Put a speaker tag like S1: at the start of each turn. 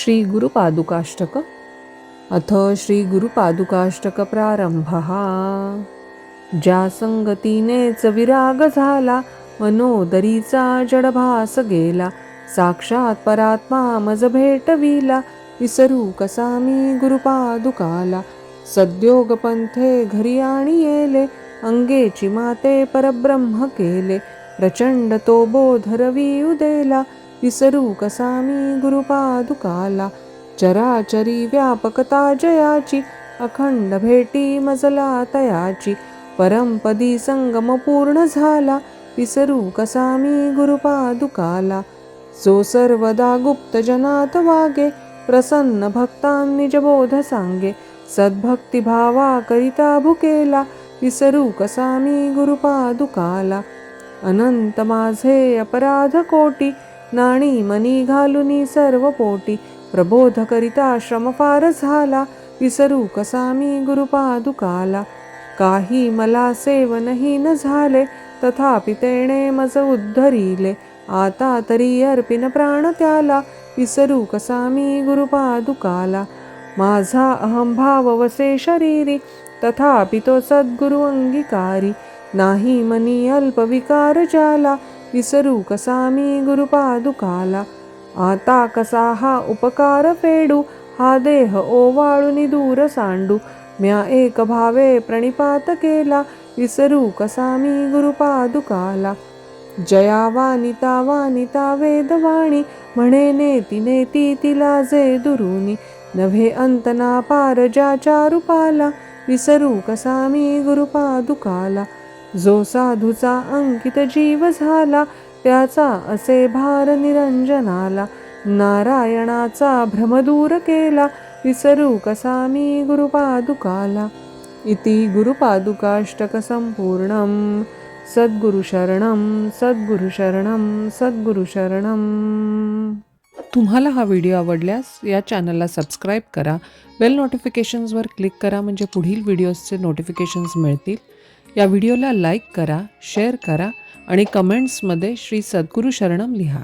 S1: श्री गुरुपादुकाष्टक अथ श्री गुरुपादुकाष्टक प्रारंभ। ज्या संगतीनेच विराग झाला मनोदरीचा जडभास गेला साक्षात परात्मा मज भेटविला विसरू कसा मी गुरुपादुकाला सद्योग पंथे घरी आणि येले अंगेची माते परब्रह्म केले प्रचंड तो बोधरवी उदेला विसरू कसा मी गुरुपादुकाला. चराचरी व्यापकता जयाची अखंड भेटी मजला तयाची. परमपदी संगम पूर्ण झाला विसरू कसा मी गुरुपादुकाला. जो सर्वदा गुप्त जनात वागे प्रसन्न भक्तां निजबोध सांगे. सद्भक्तिभावा करिता भुकेला विसरू कसा मी गुरुपादुकाला. अनंत माझे अपराध कोटी नाणी मनी घालुनी सर्व पोटी. प्रबोध करिता श्रम फार झाला. विसरू कसा मी गुरुपादुकाला? काही मला सेवनही न झाले. तथापि तेणे मज उद्धरिले. आता तरी अर्पिन प्राण त्याला. विसरू कसा मी गुरुपादुकाला? माझा अहंभाव वसे शरीरी. तथापि तो सद्गुरु अंगीकारी. नाही मनी अल्प विकार जाला विसरू कसा मी गुरुपादुकाला. आता कसा हा उपकार फेडू हा देह ओवाळून दूर सांडू. म्या एक भावे प्रणिपात केला विसरू कसा मी गुरुपादुकाला. जया वानिता वानिता वेदवाणी म्हणे नेती नेती तिला जे दुरुनी. नव्हे अंतना पार ज्याच्या रूपाला विसरू कसा मी गुरुपादुकाला. जो साधूचा अंकित जीव झाला त्याचा असे भार निरंजनाला. नारायणाचा भ्रम दूर केला विसरू कसा मी गुरुपादुकाला? इति गुरुपादुकाष्टक संपूर्णम. सद्गुरुशरणम सद्गुरुशरणम सद्गुरुशरणम तुम्हाला हा व्हिडिओ आवडल्यास या चॅनलला सबस्क्राईब करा. बेल नोटिफिकेशन्सवर क्लिक करा म्हणजे पुढील व्हिडिओजचे नोटिफिकेशन्स मिळतील. या व्हिडिओला लाईक करा शेअर करा आणि कमेंट्समध्ये श्री सद्गुरू शरणम लिहा.